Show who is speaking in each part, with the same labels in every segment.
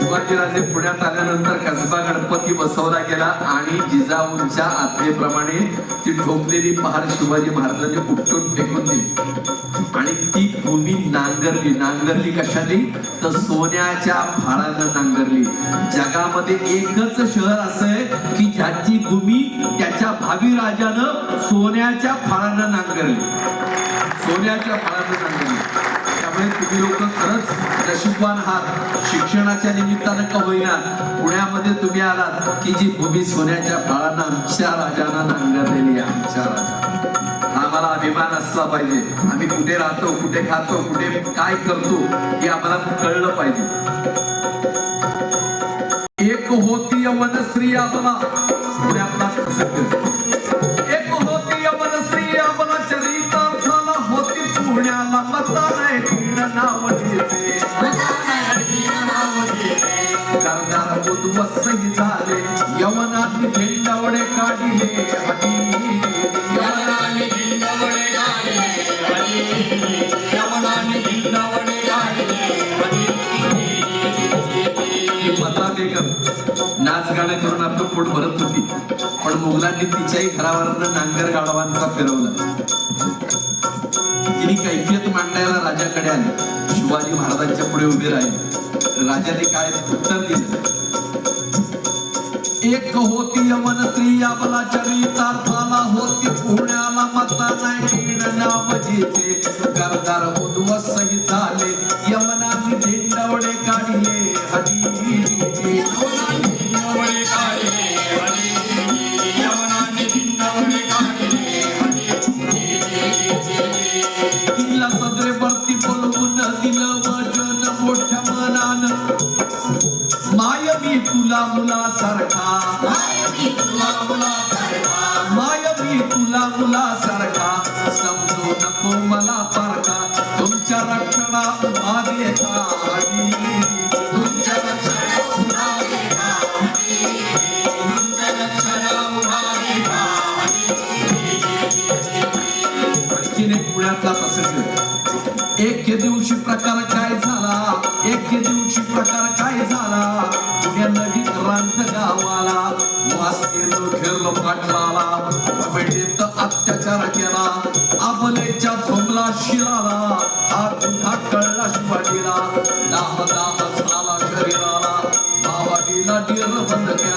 Speaker 1: शिवाजीराजे पुण्यात आल्यानंतर कसबा गणपती बसवला गेला आणि जिजाऊंच्या आज्ञेप्रमाणे ती ठोकलेली पहार शिवाजी महाराजांनी उपटून फेकून दिली. आणि ती भूमी नांगरली नांगरली कशाने तर सोन्याच्या फाळानं नांगरली. जगामध्ये एकच शहर असं आहे की ज्याची भूमी त्याच्या भावी राजानं सोन्याच्या फाळानं नांगरली. सोन्याच्या फाळानं नांगरली. त्यामुळे तुम्ही लोक खरंच नशीबवान आहात. शिक्षणाच्या निमित्तानं का होईना? पुण्यामध्ये तुम्ही आलात की जी भूमी सोन्याच्या फाळानं आमच्या राजानं नांगरलेली आहे आमच्या राजा अभिमान असला पाहिजे. आम्ही कुठे राहतो कुठे खातो कुठे काय करतो हे आम्हाला कळलं पाहिजे. एक होती यवन स्त्री आपला एक होती यवन स्त्री आपला चरितार्थाला होती पुण्याला. मता नाही नाव तिचे करणार उद्वसही झाले. यवनात झेंडावडे काढले. मता नाच गाणं करून आपलं पोट भरत होती. पण मुघलांनी तिच्याही घरावरनं नांगर गाडवांचा फिरवला. तिने कैफियत मांडायला राजाकडे आली. शिवाजी महाराजांच्या पुढे उभे राहिले. राजाने काय उत्तर दिलं. एक होती यमन स्त्री या आपला चरितार्थाला होती. पुण्याला मता नाही नाव जिचे करदार उद्वस्त झाले. माय मी तुला मुलासारखा. माय मी तुला मुलासारखा. समजू नको मला पारखा. तुमच्या रक्षणा उभा देता हरी. तुमच्या रक्षणा उभा देता हरी. तुमच्या रक्षणा उभा देता आणखीन एक पुण्यातला प्रसंग. एके दिवशी प्रकार गावाला वासकीनं घेरलं पाटलाला भेटेत अत्याचार केला आबलेच्या झोमला शिराला हा गुन्हा कळला शिवाजीला दाह दाह झाला शरीराला भावाजीला डिर बंद केला.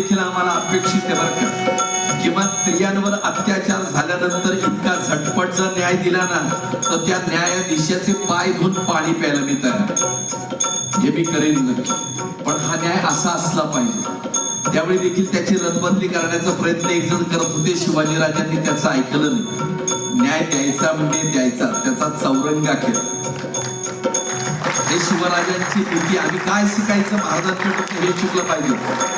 Speaker 1: देखील आम्हाला अपेक्षित आहे बरं का. किंवा स्त्रियांवर अत्याचार झाल्यानंतर इतका झटपट जर न्याय दिला ना तर त्या न्यायाधीशाचे पाय धुवून पाणी प्यायला मी तयार हे मी करेन नक्की. पण हा न्याय असा असला पाहिजे. त्यावेळी देखील त्याची रदबदली करण्याचा प्रयत्न एक जण करत होते शिवाजीराजांनी त्याचं ऐकलं नाही. न्याय द्यायचा म्हणजे द्यायचा त्याचा चौरंगा केला. हे शिवराजांची नीती आम्ही काय शिकायचं महाराजांकडून हे शिकलं पाहिजे.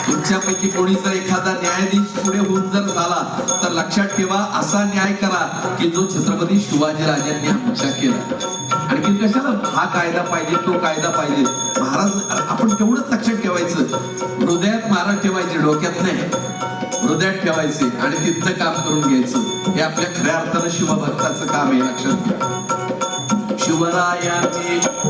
Speaker 1: तुमच्यापैकी कोणी जर एखादा न्यायाधीश पुढे होऊन जर झाला तर लक्षात ठेवा असा न्याय करा की जो छत्रपती शिवाजी राजांनी आमच्या केला. आणखी कशाला हा कायदा पाहिजे तो कायदा पाहिजे? महाराज आपण तेवढंच लक्षात ठेवायचं. हृदयात महाराज ठेवायचे डोक्यात नाही. हृदयात ठेवायचे आणि तिथलं काम करून घ्यायचं. हे आपल्या खऱ्या अर्थानं शिवभक्ताचं काम आहे लक्षात घ्या. शिवरायांनी